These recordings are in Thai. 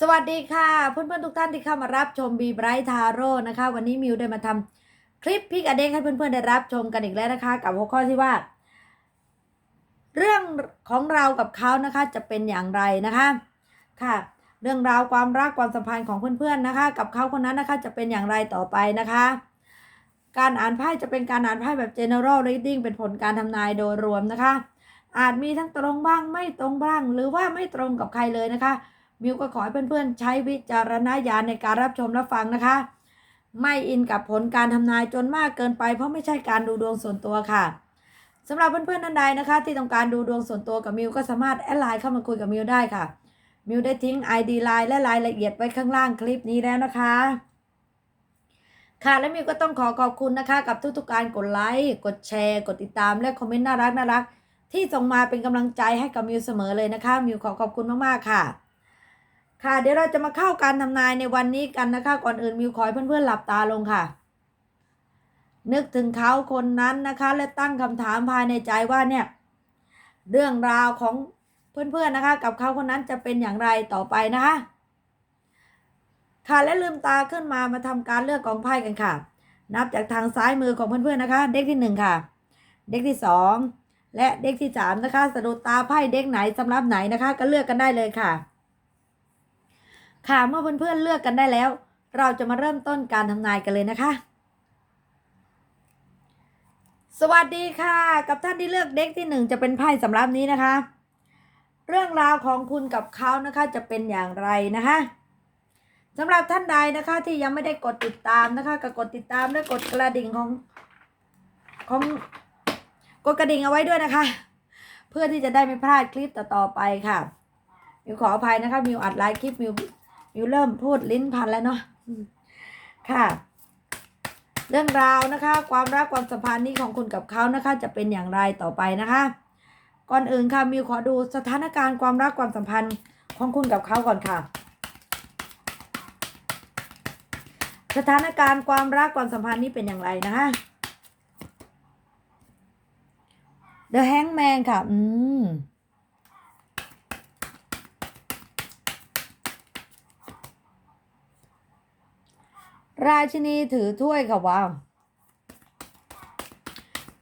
สวัสดีค่ะเพื่อนๆทุกท่านที่เข้ามารับชมบีไบรท์ทาโร่นะคะ วันนี้มิวได้มาทำคลิปพิกอเด็กให้เพื่อนๆได้รับชมกันอีกแล้วนะคะ กับหัวข้อที่ว่า เรื่องของเรากับเขานะคะจะเป็นอย่างไรนะคะค่ะ เรื่องราวความรักความสัมพันธ์ของเพื่อนๆนะคะ กับเขาคนนั้นนะคะจะเป็นอย่างไรต่อไปนะคะ การอ่านไพ่จะเป็นการอ่านไพ่แบบ general reading เป็นผลการทำนายโดยรวมนะคะ อาจมีทั้งตรงบ้างไม่ตรงบ้าง หรือว่าไม่ตรงกับใครเลยนะคะ มิวก็ขอให้เพื่อนๆ ใช้วิจารณญาณในการรับชมรับฟังนะคะ ไม่อินกับผลการทำนายจนมากเกินไป เพราะไม่ใช่การดูดวงส่วนตัวค่ะสำหรับเพื่อนๆท่านใดนะคะ ที่ต้องการดูดวงส่วนตัวกับมิวก็สามารถแอดไลน์เข้ามาคุยกับมิวได้ค่ะมิวได้ทิ้ง ID ไลน์และรายละเอียดไว้ข้างล่างคลิปนี้แล้วนะคะ ค่ะและมิวก็ต้องขอขอบคุณนะคะ กับทุกๆการกดไลค์กดแชร์ กดติดตามและคอมเมนต์น่ารักน่ารักที่ส่งมาเป็นกำลังใจให้กับมิวเสมอเลยนะคะมิวขอขอบคุณมากๆค่ะ ค่ะเดี๋ยวเราจะมาเข้าการทำนายในวันนี้กันนะคะ ก่อนอื่นมิวขอให้เพื่อนๆหลับตาลงค่ะ นึกถึงเขาคนนั้นนะคะ และตั้งคำถามภายในใจว่าเนี่ยเรื่องราวของเพื่อนๆนะคะ กับเขาคนนั้นจะเป็นอย่างไรต่อไปนะคะ ค่ะและลืมตาขึ้นมามาทำการเลือกกองไพ่กันค่ะ นับจากทางซ้ายมือของเพื่อนๆนะคะ เด็กที่หนึ่งค่ะ เด็กที่สองและเด็กที่สามนะคะสะดุดตาไพ่เด็กไหนสำหรับไหนนะคะ ก็เลือกกันได้เลยค่ะ ค่ะเมื่อเพื่อนๆเลือกกันได้แล้ว เราจะมาเริ่มต้นการทำนายกันเลยนะคะ สวัสดีค่ะ กับท่านที่เลือกเด็กที่หนึ่งจะเป็นไพ่สำหรับนี้นะคะ เรื่องราวของคุณกับเขานะคะจะเป็นอย่างไรนะคะสำหรับท่านใดนะคะที่ยังไม่ได้กดติดตามนะคะก็กดติดตามและกดกระดิ่งของของกดกระดิ่งเอาไว้ด้วยนะคะ เพื่อที่จะได้ไม่พลาดคลิปต่อๆไปค่ะมิวขออภัยนะคะมิวอัดไลฟ์คลิปมิว มิวเริ่มพูดลิ้นพันแล้วเนาะค่ะ เรื่องราวนะคะ ความรักความสัมพันธ์นี้ของคุณกับเขานะคะ จะเป็นอย่างไรต่อไปนะคะ ก่อนอื่นค่ะมิวขอดูสถานการณ์ความรักความสัมพันธ์ของคุณกับเขาก่อนค่ะ สถานการณ์ความรักความสัมพันธ์นี้เป็นอย่างไรนะคะ The Hangman ค่ะ อืม ราชินีถือถ้วยค่ะว้าว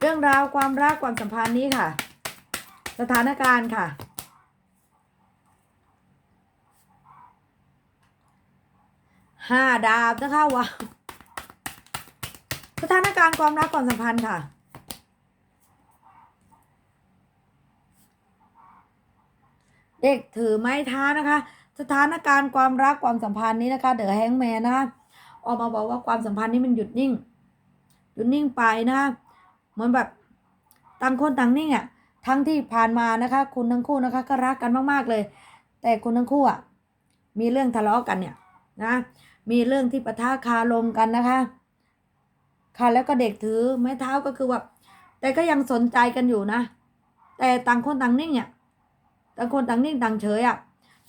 เรื่องราวความรักความสัมพันธ์นี้ค่ะ สถานการณ์ค่ะ ห้าดาบนะคะว้าวสถานการณ์ความรักความสัมพันธ์ค่ะเด็กถือไม้เท้านะคะ สถานการณ์ความรักความสัมพันธ์นี้นะคะ เดอะแฮงแมนนะคะ ออกมาบอกว่าความสัมพันธ์นี้มันหยุดนิ่ง หยุดนิ่งไปนะคะเหมือนแบบต่างคนต่างนิ่งอะ่ะทั้งที่ผ่านมานะคะ คุณทั้งคู่นะคะก็รักกันมากๆเลย แต่คุณทั้งคู่อะมีเรื่องทะเลาะกันเนี่ยนะมีเรื่องที่ปะทะคารมกันนะคะ ค่ะแล้วก็เด็กถือไม้เท้าก็คือว่าแต่ก็ยังสนใจกันอยู่นะ แต่ต่างคนต่างนิ่งอะต่างคนต่างนิ่งต่างเฉยอะ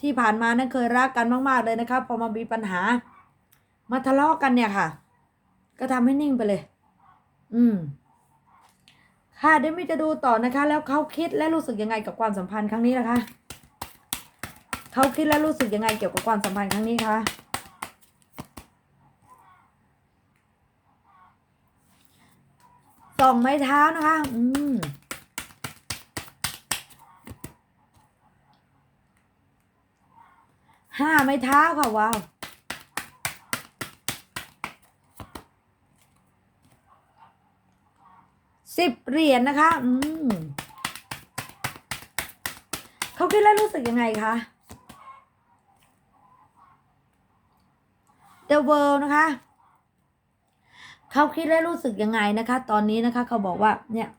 ที่ผ่านมานั้นเคยรักกันมาก ๆเลยนะครับพอมามีปัญหา มาทะเลาะกันเนี่ยค่ะ ก็ทำให้นิ่งไปเลย อืม ค่ะเดี๋ยวมิจะดูต่อนะคะ แล้วเขาคิดและรู้สึกยังไงกับความสัมพันธ์ครั้งนี้นะคะเขาคิดและรู้สึกยังไงเกี่ยวกับความสัมพันธ์ครั้งนี้คะสองไม้เท้านะคะ อืมห้าไม้เท้าค่ะว้าว สิบเหรียญนะคะ อืมเขาคิดแล้วรู้สึกยังไงคะ The World นะคะเขาคิดและรู้สึกยังไงนะคะ ตอนนี้นะคะ เขาบอกว่าเนี่ย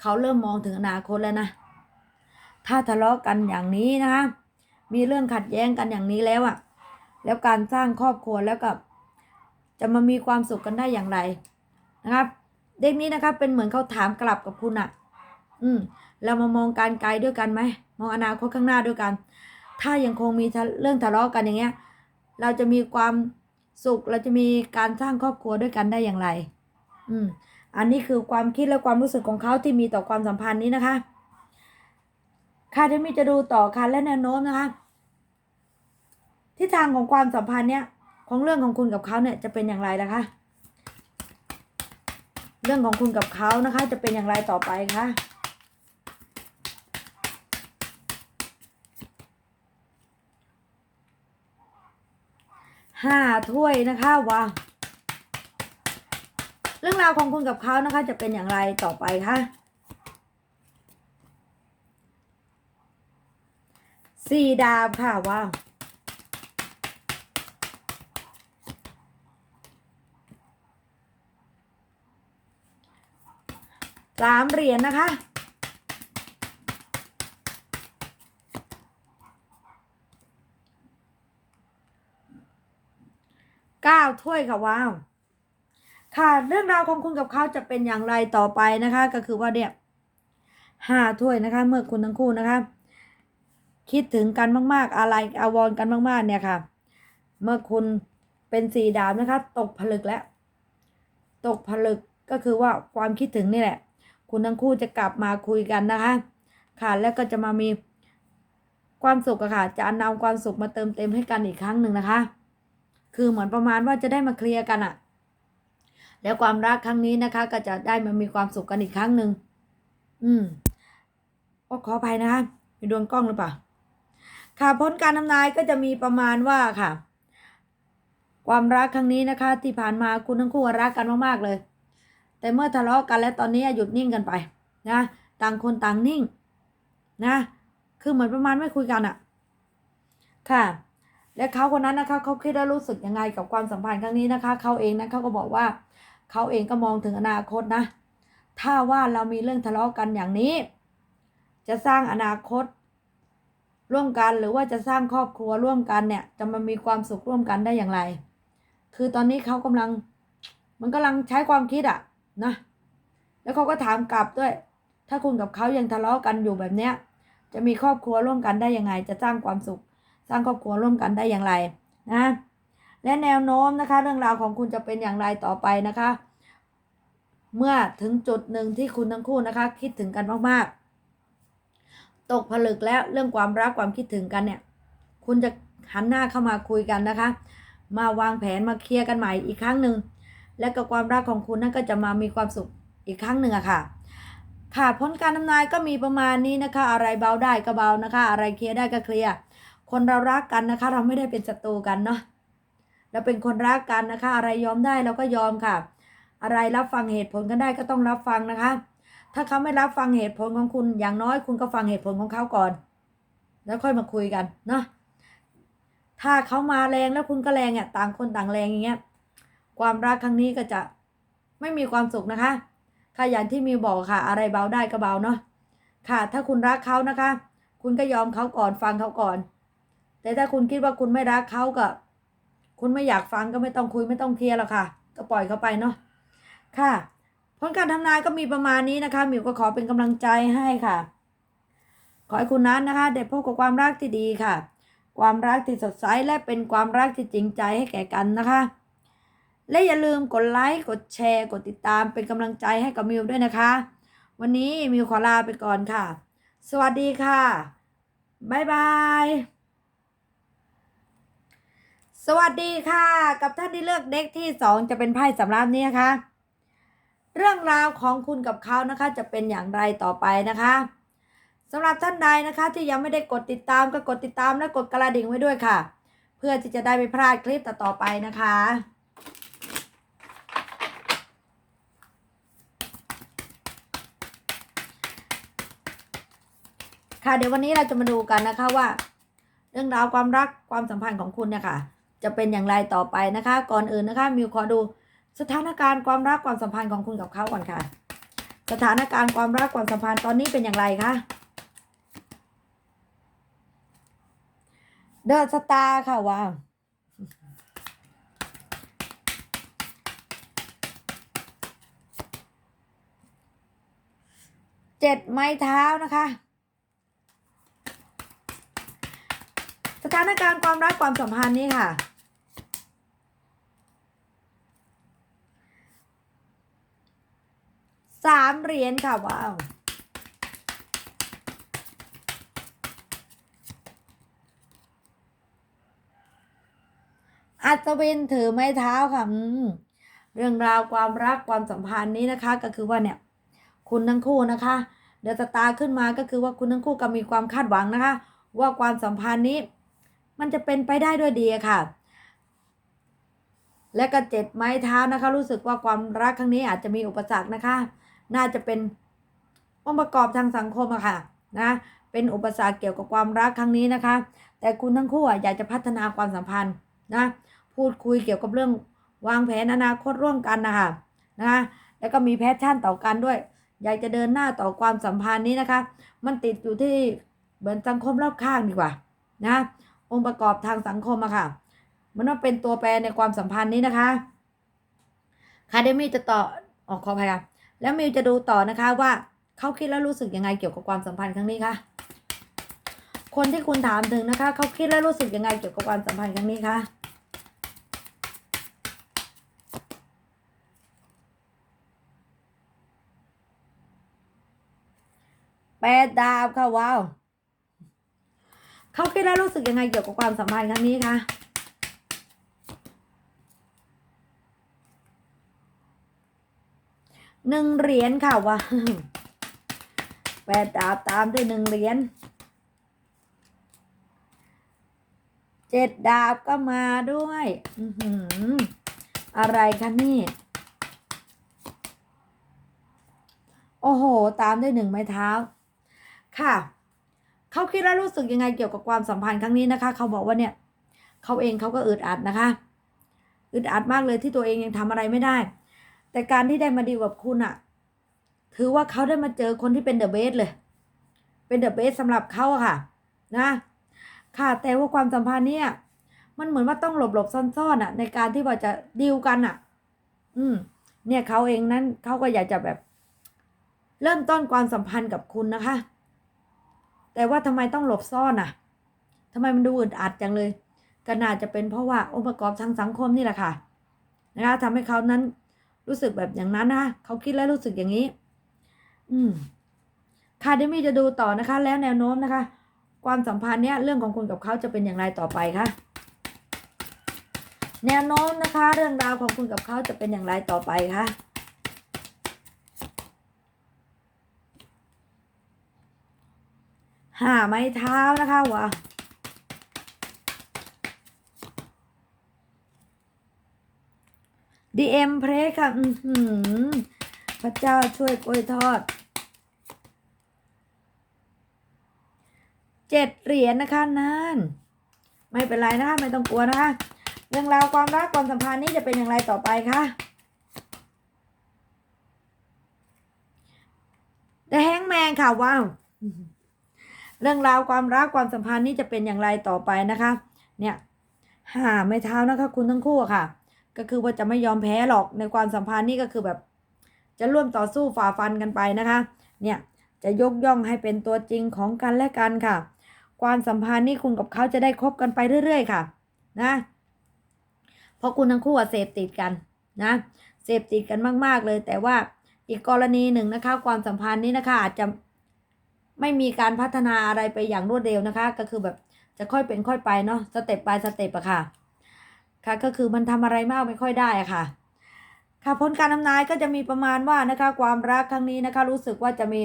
เขาเริ่มมองถึงอนาคตแล้วนะ ถ้าทะเลาะกันอย่างนี้นะคะ มีเรื่องขัดแย้งกันอย่างนี้แล้วอะแล้วการสร้างครอบครัวแล้วกับ จะมามีความสุขกันได้อย่างไรนะครับ เด็กนี้นะครับเป็นเหมือนเขาถามกลับกับคุณอะอืม เรามามองการไกลด้วยกันไหมมองอนาคตข้างหน้าด้วยกัน ถ้ายังคงมีเรื่องทะเลาะกันอย่างเงี้ย เราจะมีความสุขเราจะมีการสร้างครอบครัวด้วยกันได้อย่างไร อืม อันนี้คือความคิดและความรู้สึกของเขาที่มีต่อความสัมพันธ์นี้นะคะค่ะที่มีจะดูต่อค่ะและแนวโน้มนะคะทิศทางของความสัมพันธ์เนี่ยของเรื่องของคุณกับเขาเนี่ยจะเป็นอย่างไรนะคะ เรื่องของคุณกับเขานะคะ จะเป็นอย่างไรต่อไปคะห้าถ้วยนะคะว้าเรื่องราวของคุณกับเขานะคะ จะเป็นอย่างไรต่อไปคะสี่ดาบค่ะว้าว สามเหรียญนะคะ เก้าถ้วยค่ะว้าว ค่ะเรื่องราวของคุณกับเขาจะเป็นอย่างไรต่อไปนะคะ ก็คือว่าเนี่ยห้าถ้วยนะคะ เมื่อคุณทั้งคู่นะคะ คิดถึงกันมากๆ อะไรอาวรกันมาก ๆ เนี่ยค่ะ เมื่อคุณเป็นสี่ดาวนะคะ ตกผลึกแล้ว ตกผลึกก็คือว่าความคิดถึงนี่แหละ คุณทั้งคู่จะกลับมาคุยกันนะคะ ค่ะแล้วก็จะมามีความสุขอะค่ะ จะนำความสุขมาเติมเต็มให้กันอีกครั้งหนึ่งนะคะ คือเหมือนประมาณว่าจะได้มาเคลียร์กันอะแล้วความรักครั้งนี้นะคะ ก็จะได้มามีความสุขกันอีกครั้งหนึ่งอืมก็ขออภัยนะคะมีดวงกล้องหรือเปล่าค่ะผลการทำนายก็จะมีประมาณว่าค่ะ ความรักครั้งนี้นะคะ ที่ผ่านมาคุณทั้งคู่รักกันมากๆเลย แต่เมื่อทะเลาะกันแล้วตอนนี้หยุดนิ่งกันไปนะต่างคนต่างนิ่งนะ คือเหมือนประมาณไม่คุยกันอะค่ะ และเขาคนนั้นนะคะเขาคิดและรู้สึกยังไงกับความสัมพันธ์ครั้งนี้นะคะเขาเองนะเขาก็บอกว่าเขาเองก็มองถึงอนาคตนะ ถ้าว่าเรามีเรื่องทะเลาะกันอย่างนี้ จะสร้างอนาคต ร่วมกันหรือว่าจะสร้างครอบครัวร่วมกันเนี่ย จะมามีความสุขร่วมกันได้อย่างไร คือตอนนี้เขากำลัง มันกำลังใช้ความคิดอะ นะ แล้วเขาก็ถามกลับด้วย ถ้าคุณกับเขายังทะเลาะกันอยู่แบบเนี้ย จะมีครอบครัวร่วมกันได้ยังไง จะสร้างความสุข สร้างครอบครัวร่วมกันได้อย่างไรนะและแนวโน้มนะคะ เรื่องราวของคุณจะเป็นอย่างไรต่อไปนะคะ เมื่อถึงจุดหนึ่งที่คุณทั้งคู่นะคะ คิดถึงกันมากๆ ตกผลึกแล้วเรื่องความรักความคิดถึงกันเนี่ย คุณจะหันหน้าเข้ามาคุยกันนะคะ มาวางแผนมาเคลียร์กันใหม่อีกครั้งหนึ่ง และกับความรักของคุณนั่นก็จะมามีความสุขอีกครั้งหนึ่งอะค่ะ ค่ะผลการทำนายก็มีประมาณนี้นะคะ อะไรเบาได้ก็เบานะคะ อะไรเคลียร์ได้ก็เคลียร์คนเรารักกันนะคะ เราไม่ได้เป็นศัตรูกันเนาะเราเป็นคนรักกันนะคะ อะไรยอมได้เราก็ยอมค่ะ อะไรรับฟังเหตุผลกันได้ก็ต้องรับฟังนะคะ ถ้าเขาไม่รับฟังเหตุผลของคุณอย่างน้อยคุณก็ฟังเหตุผลของเขาก่อน แล้วค่อยมาคุยกันเนาะถ้าเขามาแรงแล้วคุณก็แรงเนี่ยต่างคนต่างแรงอย่างเงี้ย ความรักครั้งนี้ก็จะไม่มีความสุขนะคะค่ะอย่างที่มีบอกค่ะ อะไรเบาได้ก็เบาเนาะค่ะ ถ้าคุณรักเขานะคะ คุณก็ยอมเขาก่อนฟังเขาก่อน แต่ถ้าคุณคิดว่าคุณไม่รักเขาก็ คุณไม่อยากฟังก็ไม่ต้องคุยไม่ต้องเคลียร์หรอกค่ะ ก็ปล่อยเขาไปเนาะค่ะผลการทำนายก็มีประมาณนี้นะคะหมิวก็ขอเป็นกำลังใจให้ค่ะ ขอให้คุณนั้นนะคะได้พบกับความรักที่ดีค่ะ ความรักที่สดใสและเป็นความรักที่จริงใจให้แก่กันนะคะ และอย่าลืมกดไลค์ กดแชร์ กดติดตามเป็นกำลังใจให้กับมิวด้วยนะคะ วันนี้มิวขอลาไปก่อนค่ะ สวัสดีค่ะ บ๊ายบาย สวัสดีค่ะ กับท่านที่เลือกเด็กที่สองจะเป็นไพ่สำรับนี้นะคะ เรื่องราวของคุณกับเขานะคะจะเป็นอย่างไรต่อไปนะคะสำหรับท่านใดนะคะที่ยังไม่ได้กดติดตามก็กดติดตามและกดกระดิ่งไว้ด้วยค่ะ เพื่อที่จะได้ไม่พลาดคลิปต่อๆไปนะคะ ค่ะเดี๋ยววันนี้เราจะมาดูกันนะคะว่า เรื่องราวความรักความสัมพันธ์ของคุณเนี่ยค่ะ จะเป็นอย่างไรต่อไปนะคะ ก่อนอื่นนะคะมิวขอดูสถานการณ์ความรักความสัมพันธ์ของคุณกับเขาก่อนค่ะ สถานการณ์ความรักความสัมพันธ์ตอนนี้เป็นอย่างไรคะเดอะสตาร์ค่ะว้าวเจ็ดไม้เท้านะคะ ส ถานการณ์ความรักความสัมพันธ์นี่ค่ะ สามเหรียญค่ะ ว้าวอัศวินถือไม้เท้าค่ะเรื่องราวความรักความสัมพันธ์นี้นะคะ ก็คือว่าเนี่ย คุณทั้งคู่นะคะ เดี๋ยวตาขึ้นมาก็คือว่าคุณทั้งคู่ก็มีความคาดหวังนะคะ ว่าความสัมพันธ์นี้ มันจะเป็นไปได้ด้วยดีค่ะ และก็เจ็ดไม้เท้านะคะ รู้สึกว่าความรักครั้งนี้อาจจะมีอุปสรรคนะคะ น่าจะเป็นองค์ประกอบทางสังคมอะค่ะนะเป็นอุปสรรคเกี่ยวกับความรักครั้งนี้นะคะ แต่คุณทั้งคู่อะอยากจะพัฒนาความสัมพันธ์นะพูดคุยเกี่ยวกับเรื่องวางแผนอนาคตร่วมกันนะคะนะแล้วก็มีแพชชั่นต่อกันด้วย อยากจะเดินหน้าต่อความสัมพันธ์นี้นะคะ มันติดอยู่ที่เหมือนสังคมรอบข้างดีกว่านะ องค์ประกอบทางสังคมอะค่ะ มันว่าเป็นตัวแปรในความสัมพันธ์นี้นะคะคาเดมี่จะต่อออกขออภัยค่ะแล้วมิวจะดูต่อนะคะว่าเขาคิดแล้วรู้สึกยังไงเกี่ยวกับความสัมพันธ์ครั้งนี้คะคนที่คุณถามถึงนะคะเขาคิดแล้วรู้สึกยังไงเกี่ยวกับความสัมพันธ์ครั้งนี้คะแปดดาบค่ะว้าว เขาคิดแล้รู้สึกยังไงเกี่ยวกับความสัมพันธ์ครั้งนี้คะหนึ่งเหรียญค่ะว้าแปดดาบตามด้วยหนึ่งเหรียญเจ็ดดาบก็มาด้วยอืออะไรคะนี่ โอ้โห ตามด้วยหนึ่งไม้เท้า ค่ะ เขาคิดแล้วรู้สึกยังไงเกี่ยวกับความสัมพันธ์ครั้งนี้นะคะ เขาบอกว่าเนี่ยเขาเองเขาก็อึดอัดนะคะ อึดอัดมากเลยที่ตัวเองยังทำอะไรไม่ได้ แต่การที่ได้มาดีกับคุณอะถือว่าเขาได้มาเจอคนที่เป็นเดอะเบสเลย เป็นเดอะเบสสำหรับเขาอะค่ะ นะ ค่ะแต่ว่าความสัมพันธ์เนี่ย มันเหมือนว่าต้องหลบหลบซ่อนๆอะในการที่ว่าจะดีลกันอะอืม เนี่ยเขาเองนั้นเขาก็อยากจะแบบ เริ่มต้นความสัมพันธ์กับคุณนะคะ แต่ว่าทำไมต้องหลบซ่อนอะทำไมมันดูอึดอัดจังเลย ก็น่าจะเป็นเพราะว่าองค์ประกอบทางสังคมนี่แหละค่ะนะคะทำให้เขานั้นรู้สึกแบบอย่างนั้นนะคะเขาคิดแล้วรู้สึกอย่างนี้ อืมค่ะเดมี่จะดูต่อนะคะ แล้วแนวโน้มนะคะ ความสัมพันธ์เนี้ยเรื่องของคุณกับเขาจะเป็นอย่างไรต่อไปคะแนวโน้มนะคะ เรื่องราวของคุณกับเขาจะเป็นอย่างไรต่อไปคะ ห้าไม้เท้านะคะว้าดีเอ็มเพรสค่ะ อือหือพระเจ้าช่วยกล้วยทอด เจ็ดเหรียญนะคะนั่น ไม่เป็นไรนะคะไม่ต้องกลัวนะคะเรื่องราวความรักความสัมพันธ์นี้จะเป็นอย่างไรต่อไปคะเดอะแฮงแมนค่ะว้าว เรื่องราวความรักความสัมพันธ์นี้จะเป็นอย่างไรต่อไปนะคะ เนี่ยหาไม่เท้านะคะคุณทั้งคู่ค่ะ ก็คือว่าจะไม่ยอมแพ้หรอกในความสัมพันธ์นี่ก็คือแบบ จะร่วมต่อสู้ฝ่าฟันกันไปนะคะ เนี่ยจะยกย่องให้เป็นตัวจริงของกันและกันค่ะ ความสัมพันธ์นี่คุณกับเขาจะได้คบกันไปเรื่อย ๆ ค่ะ นะเพราะคุณทั้งคู่เสพติดกันนะเสพติดกันมาก ๆเลย แต่ว่าอีกกรณีหนึ่งนะคะ ความสัมพันธ์นี้นะคะอาจจะ ไม่มีการพัฒนาอะไรไปอย่างรวดเร็วนะคะ ก็คือแบบจะค่อยเป็นค่อยไปเนาะสเต็ปไปสเต็ปอะค่ะ ค่ะ ก็คือมันทำอะไรมากไม่ค่อยได้อะค่ะ ค่ะผลการทำนายก็จะมีประมาณว่านะคะ ความรักครั้งนี้นะคะ รู้สึกว่าจะมี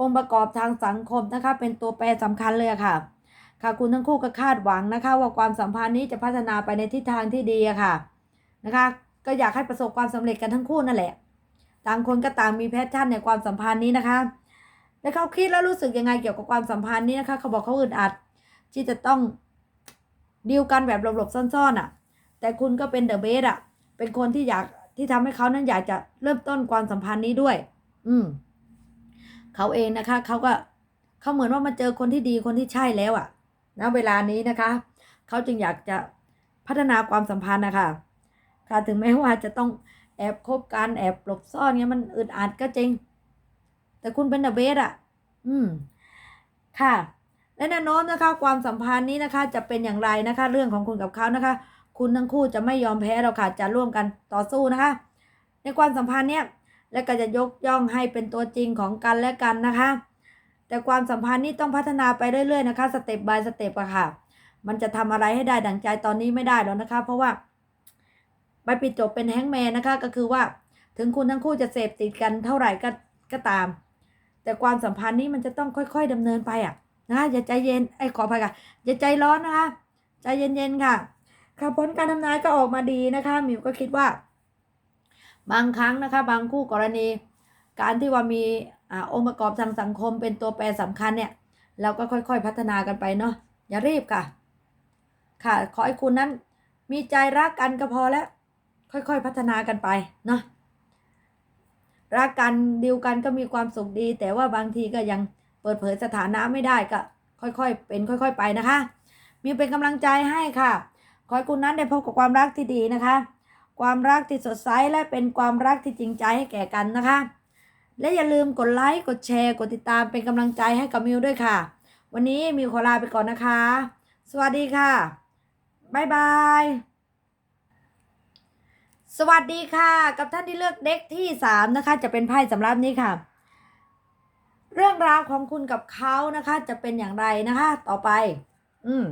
องค์ประกอบทางสังคมนะคะ เป็นตัวแปรสำคัญเลยะค่ะ ค่ะคุณทั้งคู่ก็คาดหวังนะคะ ว่าความสัมพันธ์นี้จะพัฒนาไปในทิศทางที่ดีอะค่ะนะคะ ก็อยากให้ประสบความสำเร็จกันทั้งคู่นั่นแหละ ต่างคนก็ต่างมีแพชชั่นในความสัมพันธ์นี้นะคะ แล้วเขาคิดแล้วรู้สึกยังไงเกี่ยวกับความสัมพันธ์นี้นะคะ เขาบอกเขาอึดอัด ที่จะต้องดีลกันแบบหลบๆซ่อนๆอะ แต่คุณก็เป็นเดอะเบสอะ เป็นคนที่อยากที่ทำให้เขานั้นอยากจะเริ่มต้นความสัมพันธ์นี้ด้วย อืมเขาเองนะคะเขาก็เขาเหมือนว่ามาเจอคนที่ดีคนที่ใช่แล้วอะณเวลานี้นะคะ เขาจึงอยากจะพัฒนาความสัมพันธ์นะคะค่ะถึงแม้ว่าจะต้องแอบคบกันแอบหลบซ่อนเงี้ยมันอึดอัดก็จริง แต่คุณเป็นเดอะเบสอะ อืม ค่ะ และแนวโน้มนะคะ ความสัมพันธ์นี้นะคะ จะเป็นอย่างไรนะคะ เรื่องของคุณกับเขานะคะ คุณทั้งคู่จะไม่ยอมแพ้เราค่ะ จะร่วมกันต่อสู้นะคะ ในความสัมพันธ์เนี้ยและก็จะยกย่องให้เป็นตัวจริงของกันและกันนะคะ แต่ความสัมพันธ์นี้ต้องพัฒนาไปเรื่อยๆนะคะสเต็ปบายสเต็ปอะค่ะ มันจะทำอะไรให้ได้ดังใจตอนนี้ไม่ได้แล้วนะคะ เพราะว่าใบปิดจบเป็นแฮงแมนนะคะ ก็คือว่าถึงคุณทั้งคู่จะเสพติดกันเท่าไหร่ก็ก็ตาม แต่ความสัมพันธ์นี้มันจะต้องค่อย ๆดำเนินไปอะนะอย่าใจเย็นไอ้ขออภัยค่ะอย่าใจร้อนนะคะใจเย็นๆค่ะค่ะผลการทำนายก็ออกมาดีนะคะมิวก็คิดว่า บางครั้งนะคะ บางคู่กรณี การที่ว่ามีอาองค์ประกอบทางสังคมเป็นตัวแปรสำคัญเนี่ย เราก็ค่อยๆพัฒนากันไปเนาะอย่ารีบค่ะ ค่ะ ขอให้คุณนั้น มีใจรักกันก็พอแล้ว ค่อยๆพัฒนากันไปเนาะ รักกันดีลกันก็มีความสุขดี แต่ว่าบางทีก็ยังเปิดเผยสถานะไม่ได้ก็ค่อยๆ เป็นค่อย ๆ ไปนะคะมิวเป็นกำลังใจให้ค่ะขอให้คุณนั้นได้พบกับความรักที่ดีนะคะ ความรักที่สดใสและเป็นความรักที่จริงใจให้แก่กันนะคะ และอย่าลืมกดไลค์กดแชร์กดติดตามเป็นกำลังใจให้กับมิวด้วยค่ะ วันนี้มิวขอลาไปก่อนนะคะ สวัสดีค่ะบ๊ายบาย สวัสดีค่ะ กับท่านที่เลือกเด็กที่สามนะคะ จะเป็นไพ่สำหรับนี้ค่ะ เรื่องราวของคุณกับเขานะคะ จะเป็นอย่างไรนะคะ ต่อไป อืม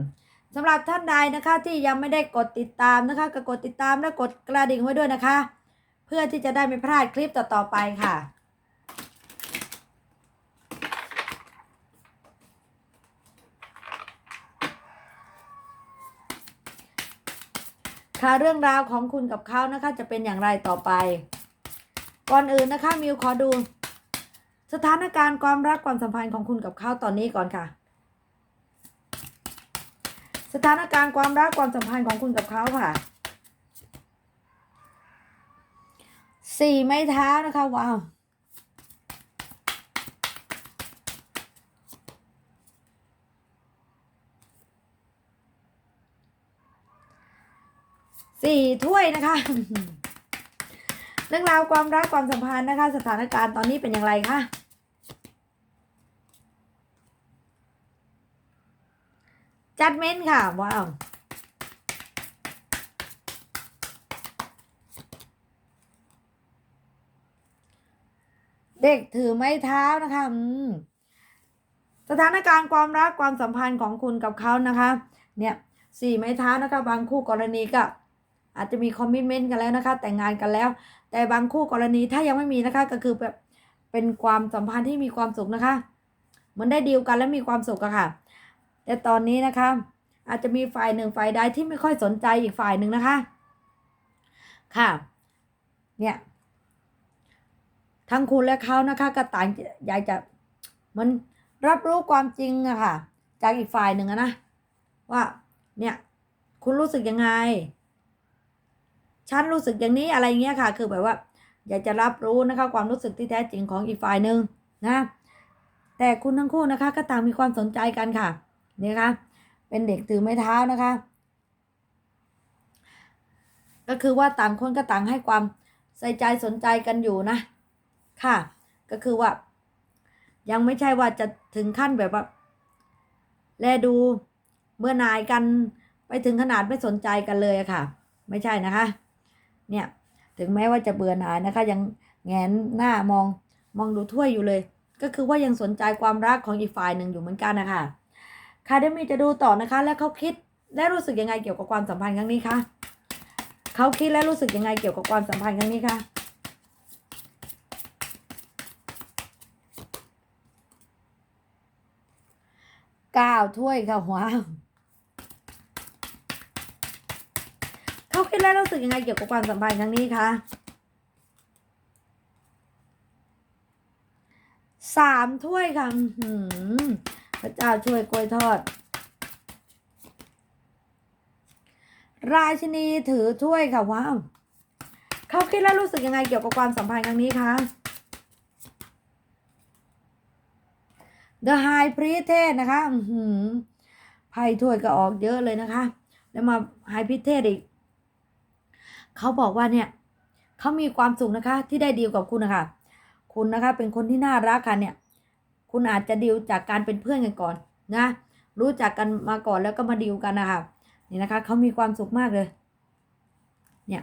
สำหรับท่านใดนะคะที่ยังไม่ได้กดติดตามนะคะก็กดติดตามและกดกระดิ่งไว้ด้วยนะคะ เพื่อที่จะได้ไม่พลาดคลิปต่อๆไปค่ะ ค่ะเรื่องราวของคุณกับเขานะคะ จะเป็นอย่างไรต่อไป ก่อนอื่นนะคะมิวขอดู สถานการณ์ความรักความสัมพันธ์ของคุณกับเขาตอนนี้ก่อนค่ะ สถานการณ์ความรักความสัมพันธ์ของคุณกับเขาค่ะสี่ไม้เท้านะคะว้าว สี่ถ้วยนะคะ เรื่องราวความรักความสัมพันธ์นะคะ สถานการณ์ตอนนี้เป็นอย่างไรคะจัดเม้นค่ะ ว้าวเด็กถือไม้เท้านะคะสถานการณ์ความรักความสัมพันธ์ของคุณกับเขานะคะ เนี่ยสี่ไม้เท้านะคะ บางคู่กรณีก็ อาจจะมีคอมมิชเมนต์กันแล้วนะคะ แต่งงานกันแล้ว แต่บางคู่กรณีถ้ายังไม่มีนะคะก็คือแบบเป็นความสัมพันธ์ที่มีความสุขนะคะเหมือนได้ดีลกันแล้วมีความสุขอะค่ะ แต่ตอนนี้นะคะ อาจจะมีฝ่ายหนึ่งฝ่ายใดที่ไม่ค่อยสนใจอีกฝ่ายหนึ่งนะคะ ค่ะ เนี่ยทั้งคุณและเขานะคะก็ต่างอยากจะมันรับรู้ความจริงอะค่ะ จากอีกฝ่ายหนึ่งอะนะว่าเนี่ยคุณรู้สึกยังไง ฉันรู้สึกอย่างนี้อะไรเงี้ยค่ะ คือแบบว่า อยากจะรับรู้นะคะ ความรู้สึกที่แท้จริงของอีกฝ่ายหนึ่งนะแต่คุณทั้งคู่นะคะ ก็ต่างมีความสนใจกันค่ะเนี่ยค่ะเป็นเด็กถือไม้เท้านะคะ ก็คือว่าต่างคนก็ต่างให้ความใส่ใจสนใจกันอยู่นะ ค่ะ ก็คือว่า ยังไม่ใช่ว่าจะถึงขั้นแบบว่าแลดูเมื่อนายกันไปถึงขนาดไม่สนใจกันเลยอะค่ะ ไม่ใช่นะคะ เนี่ยถึงแม้ว่าจะเบื่อหน่ายนะคะ ยังแงนหน้ามองมองดูถ้วยอยู่เลย ก็คือว่ายังสนใจความรักของอีกฝ่ายหนึ่งอยู่เหมือนกันนะคะค่ะเดมีจะดูต่อนะคะ แล้วเขาคิดและรู้สึกยังไงเกี่ยวกับความสัมพันธ์ครั้งนี้คะเขาคิดและรู้สึกยังไงเกี่ยวกับความสัมพันธ์ครั้งนี้คะเก้าถ้วยค่ะว้าวเขาคิด และรู้สึกยังไงเกี่ยวกับความสัมพันธ์ครั้งนี้คะสามถ้วยค่ะพระเจ้าช่วยกล้วยทอด ราชินีถือถ้วยค่ะว้าวเขาคิดแล้วรู้สึกยังไงเกี่ยวกับความสัมพันธ์ครั้งนี้คะ The High Priest เทศนะคะไพ่ถ้วยก็ออกเยอะเลยนะคะ แล้วมา High Priest เทศอีก เขาบอกว่าเนี่ยเขามีความสุขนะคะ ที่ได้ดีลกับคุณนะคะคุณนะคะเป็นคนที่น่ารักค่ะเนี่ย คุณอาจจะดีลจากการเป็นเพื่อนกันก่อนนะ รู้จักกันมาก่อนแล้วก็มาดีลกันนะคะนี่นะคะเขามีความสุขมากเลย เนี่ย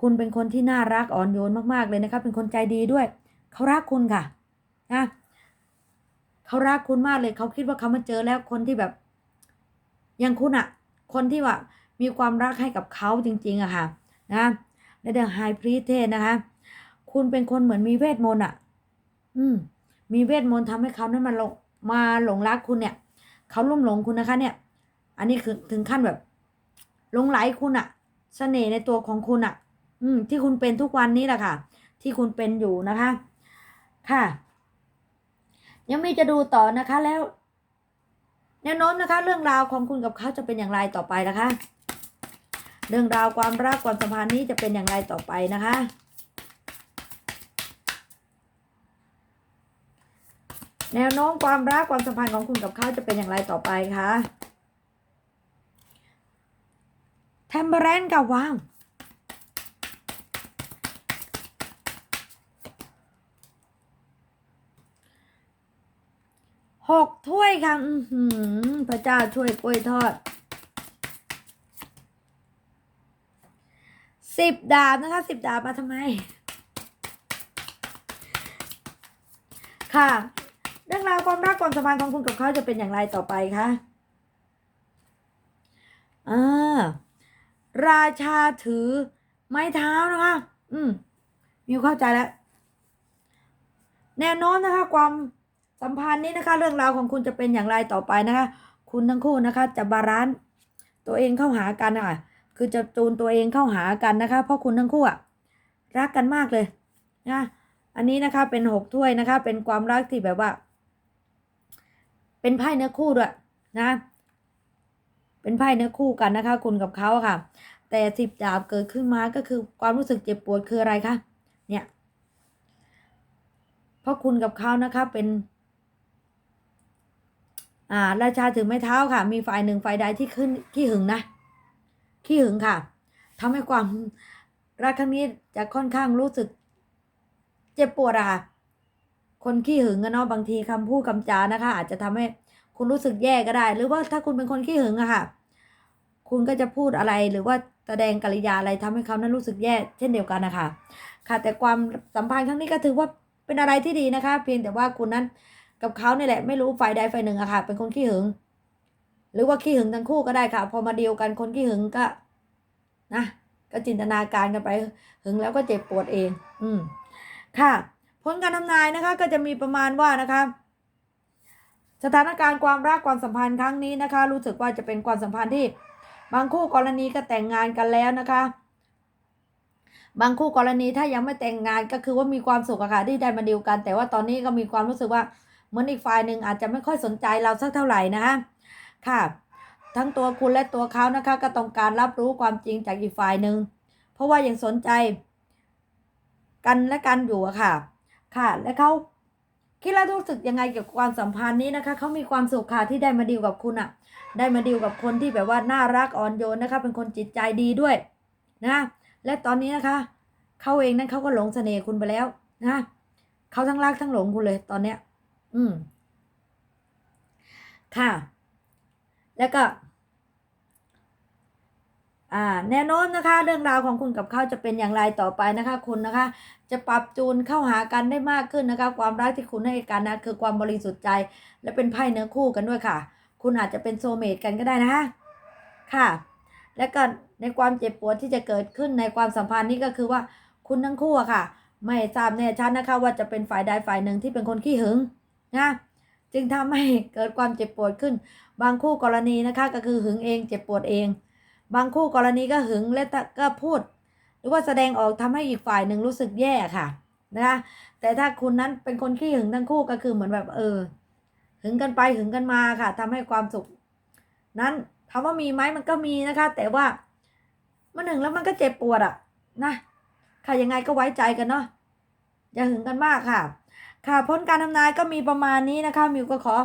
คุณเป็นคนที่น่ารักอ่อนโยนมากๆเลยนะคะเป็นคนใจดีด้วยเขารักคุณค่ะนะเขารักคุณมากเลยเขาคิดว่าเขามาเจอแล้วคนที่แบบอย่างคุณอะคนที่ว่ามีความรักให้กับเขาจริง ๆอะค่ะ นะในเรื่องไฮพรีเทสนะคะ คุณเป็นคนเหมือนมีเวทมนต์อะ อืม มีเวทมนต์ทำให้เขานั้นมาหลงมาหลงรักคุณเนี่ย เขาลุ่มหลงคุณนะคะ เนี่ย อันนี้คือถึงขั้นแบบหลงไหลคุณอะเสน่ห์ในตัวของคุณอะอืม ที่คุณเป็นทุกวันนี้แหละค่ะ ที่คุณเป็นอยู่นะคะ ค่ะ ยังมีจะดูต่อนะคะแล้วแนวโน้มนะคะ เรื่องราวของคุณกับเขาจะเป็นอย่างไรต่อไปนะคะ เรื่องราวความรักความสัมพันธ์นี้จะเป็นอย่างไรต่อไปนะคะ แนวโน้มความรักความสัมพันธ์ของคุณกับเขาจะเป็นอย่างไรต่อไปคะเทมเบรนกับว้าวหกถ้วยค่ะพระเจ้าช่วยกล้วยทอด สิบดาบนะคะสิบดาบมาทำไม ค่ะ เรื่องราวความรักความสัมพันธ์ของคุณกับเขาจะเป็นอย่างไรต่อไปคะอ่าราชาถือไม้เท้านะคะ อืมมิวเข้าใจแล้ว แน่นอนนะคะ ความสัมพันธ์นี้นะคะ เรื่องราวของคุณจะเป็นอย่างไรต่อไปนะคะ คุณทั้งคู่นะคะ จะบาลานซ์ตัวเองเข้าหากันค่ะ คือจะจูนตัวเองเข้าหากันนะคะ เพราะคุณทั้งคู่อะรักกันมากเลยนะอันนี้นะคะเป็นหกถ้วยนะคะ เป็นความรักที่แบบว่า เป็นไพ่เนื้อคู่ด้วยนะ เป็นไพ่เนื้อคู่กันนะคะ คุณกับเขาค่ะ แต่สิบดาบเกิดขึ้นมาก็คือความรู้สึกเจ็บปวดคืออะไรคะเนี่ยเพราะคุณกับเขานะคะเป็นอ่าราชาถือไม้เท้าค่ะ มีฝ่ายหนึ่งฝ่ายใดที่ขึ้นขี้หึงนะ ขี้หึงค่ะทำให้ความรักครั้งนี้จะค่อนข้างรู้สึก เจ็บปวดอะค่ะ คนขี้หึงอะเนาะบางทีคำพูดคำจานะคะ อาจจะทำให้คุณรู้สึกแย่ก็ได้ หรือว่าถ้าคุณเป็นคนขี้หึงอะค่ะ คุณก็จะพูดอะไรหรือว่าแสดงกริยาอะไรทำให้เขานั้นรู้สึกแย่เช่นเดียวกันนะคะค่ะ แต่ความสัมพันธ์ครั้งนี้ก็ถือว่าเป็นอะไรที่ดีนะคะ เพียงแต่ว่าคุณนั้นกับเขาเนี่ยแหละไม่รู้ฝ่ายใดฝ่ายหนึ่งอะค่ะ เป็นคนขี้หึง หรือว่าขี้หึงทั้งคู่ก็ได้ค่ะ พอมาเดียวกันคนขี้หึงก็นะก็จินตนาการกันไปหึงแล้วก็เจ็บปวดเอง อืมค่ะ ผลการทำนายนะคะก็จะมีประมาณว่านะคะ สถานการณ์ความรักความสัมพันธ์ครั้งนี้นะคะ รู้สึกว่าจะเป็นความสัมพันธ์ที่ บางคู่กรณีก็แต่งงานกันแล้วนะคะ บางคู่กรณีถ้ายังไม่แต่งงานก็คือว่ามีความสุขอะค่ะที่ได้มาดีลกัน แต่ว่าตอนนี้ก็มีความรู้สึกว่าเหมือนอีกฝ่ายหนึ่งอาจจะไม่ค่อยสนใจเราสักเท่าไหร่นะคะ ค่ะ ทั้งตัวคุณและตัวเขานะคะ ก็ต้องการรับรู้ความจริงจากอีกฝ่ายหนึ่งเพราะว่ายังสนใจ กันและกันอยู่อะค่ะ ค่ะ และเขาคิดแล้วรู้สึกยังไงเกี่ยวกับความสัมพันธ์นี้นะคะเขามีความสุขค่ะที่ได้มาดีลกับคุณอะได้มาดีลกับคนที่แบบว่าน่ารักอ่อนโยนนะคะ เป็นคนจิตใจดีด้วยนะและตอนนี้นะคะเขาเองนั้นเขาก็หลงเสน่ห์คุณไปแล้วนะเขาทั้งรักทั้งหลงคุณเลยตอนเนี้ย อืม ค่ะ แล้วก็อ่าแนวโน้มนะคะ เรื่องราวของคุณกับเขาจะเป็นอย่างไรต่อไปนะคะ คุณนะคะ จะปรับจูนเข้าหากันได้มากขึ้นนะคะ ความรักที่คุณให้กันนะคือความบริสุทธิ์ใจ และเป็นไพ่เนื้อคู่กันด้วยค่ะ คุณอาจจะเป็นโซเมตกันก็ได้นะคะค่ะ และก็ในความเจ็บปวดที่จะเกิดขึ้นในความสัมพันธ์นี้ก็คือว่าคุณทั้งคู่อะค่ะ ไม่ทราบแน่ชัดนะคะ ว่าจะเป็นฝ่ายใดฝ่ายหนึ่งที่เป็นคนขี้หึงนะจึงทำให้เกิดความเจ็บปวดขึ้น บางคู่กรณีนะคะก็คือหึงเองเจ็บปวดเอง บางคู่กรณีก็หึงและก็พูด หรือว่าแสดงออกทำให้อีกฝ่ายหนึ่งรู้สึกแย่ค่ะนะคะแต่ถ้าคุณนั้นเป็นคนขี้หึงทั้งคู่ก็คือเหมือนแบบเออ หึงกันไปหึงกันมาค่ะทำให้ความสุข นั้นถามว่ามีไหมมันก็มีนะคะ แต่ว่ามันหึงแล้วมันก็เจ็บปวดอะนะค่ะยังไงก็ไว้ใจกันเนาะอย่าหึงกันมากค่ะ ค่ะพ้นการทำนายก็มีประมาณนี้นะคะมิวก็ขอ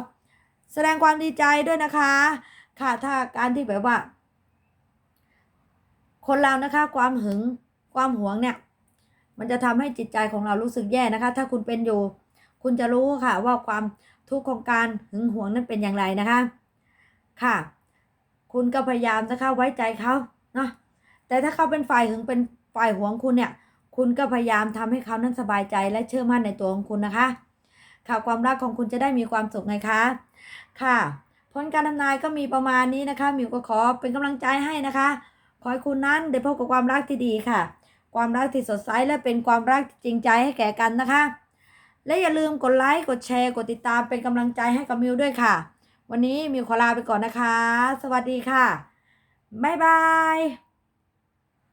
แสดงความดีใจด้วยนะคะ ค่ะถ้าการที่แบบว่า คนเรานะคะ ความหึงความหวงเนี่ย มันจะทำให้จิตใจของเรารู้สึกแย่นะคะ ถ้าคุณเป็นอยู่ คุณจะรู้ค่ะ ว่าความทุกข์ของการหึงหวงนั้นเป็นอย่างไรนะคะ ค่ะ คุณก็พยายามนะคะไว้ใจเขาเนาะแต่ถ้าเขาเป็นฝ่ายหึงเป็นฝ่ายหวงคุณเนี่ย คุณก็พยายามทำให้เขานั้นสบายใจและเชื่อมั่นในตัวของคุณนะคะ ค่ะความรักของคุณจะได้มีความสุขไงคะ ค่ะผลการทำนายก็มีประมาณนี้นะคะมิวก็ขอเป็นกำลังใจให้นะคะ ขอให้คุณนั้นได้พบกับความรักที่ดีค่ะ ความรักที่สดใสและเป็นความรักจริงใจให้แก่กันนะคะ และอย่าลืมกดไลค์กดแชร์กดติดตามเป็นกำลังใจให้กับมิวด้วยค่ะ วันนี้มิวขอลาไปก่อนนะคะ สวัสดีค่ะบ๊ายบาย